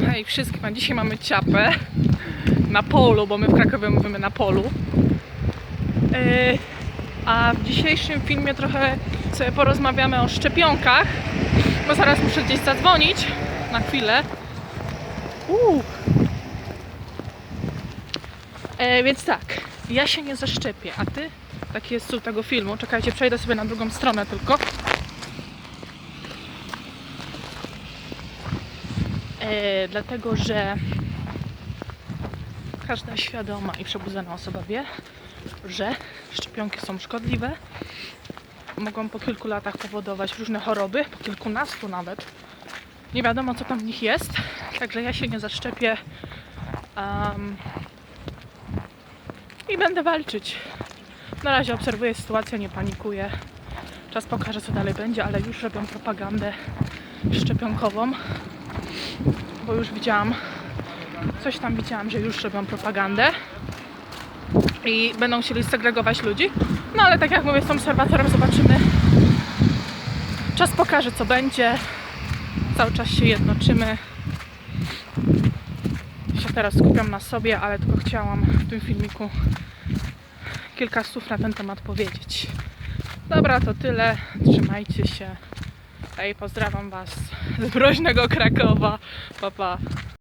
hej wszystkim, a dzisiaj mamy ciapę na polu, bo my w Krakowie mówimy na polu. Yy, a w dzisiejszym filmie trochę sobie porozmawiamy o szczepionkach, bo zaraz muszę gdzieś zadzwonić na chwilę. Uuu. E, więc tak, ja się nie zaszczepię, a ty? Taki jest cud tego filmu. Czekajcie, przejdę sobie na drugą stronę tylko. E, dlatego, że każda świadoma i przebudzona osoba wie, że szczepionki są szkodliwe. Mogą po kilku latach powodować różne choroby, po kilkunastu nawet. Nie wiadomo, co tam w nich jest, także ja się nie zaszczepię. Am, I będę walczyć. Na razie obserwuję sytuację, nie panikuję. Czas pokaże, co dalej będzie, ale już robią propagandę szczepionkową bo już widziałam, coś tam widziałam, że już robią propagandę i będą chcieli segregować ludzi. No ale tak jak mówię, z obserwatorem zobaczymy. Czas pokaże, co będzie. Cały czas się jednoczymy. Się teraz skupiam na sobie, ale tylko chciałam w tym filmiku kilka słów na ten temat powiedzieć. Dobra, to tyle. Trzymajcie się. Hej, pozdrawiam Was z groźnego Krakowa. Pa, pa.